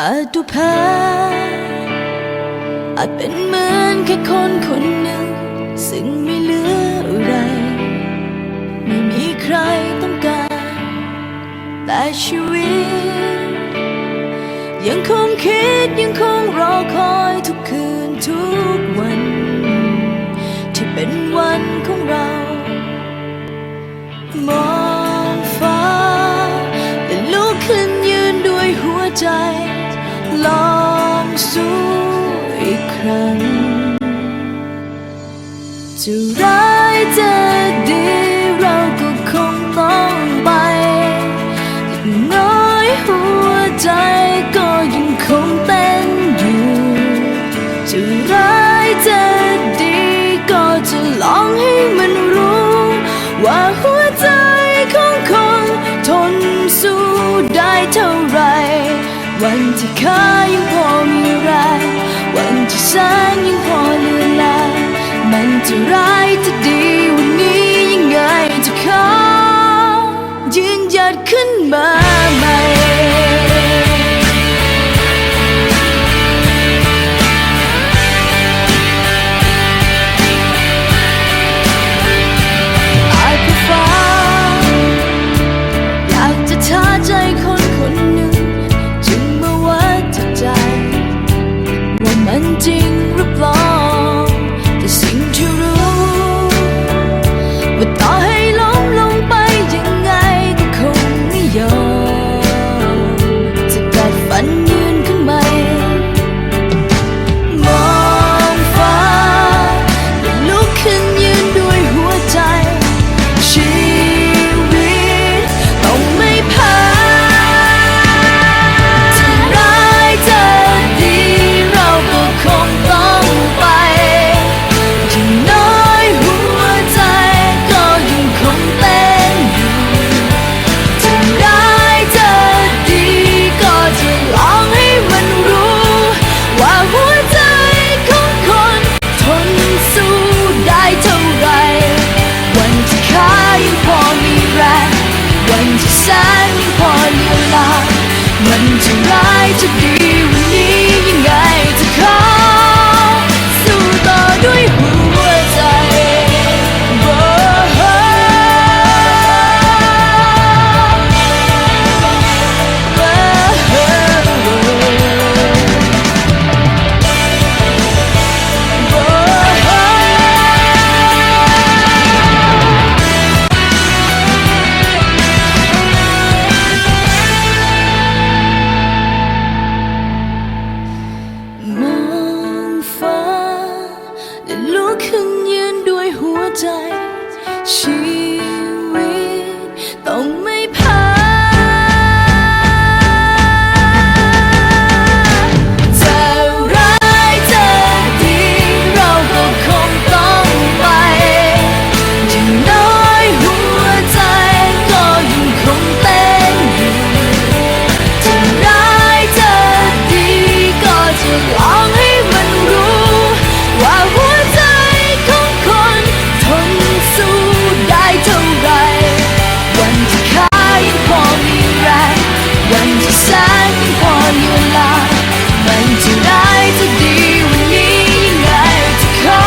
อาจดูแพ้อาจเป็นเหมือนแค่คนคนหนึ่ง ซึ่งไม่เหลืออะไร ไม่มีใครต้องการ แต่ชีวิต ยังคงคิดยังคงรอ จะร้ายจะดีเราก็คงต้องไปอย่น้อยหัวใจก็ยังคงเต้นอยู่จะร้ายจะดีก็จะลองให้มันรู้ ว่าหัวใจของคนทนสู้ได้เท่าไร วันที่ขายังพอมีแรงวันที่แสงยังพอเลือนลา มันจะร้ายจะดีวันนี้ วัน แสนยิ่งพออยู่ลามันจะร้ายจะดีวันนี้ยังไงจะขอ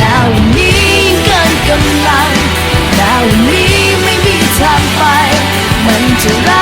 ดาววันนี้ยังเกินกำลังดาววันนี้ไม่มีทางไป มันจะร้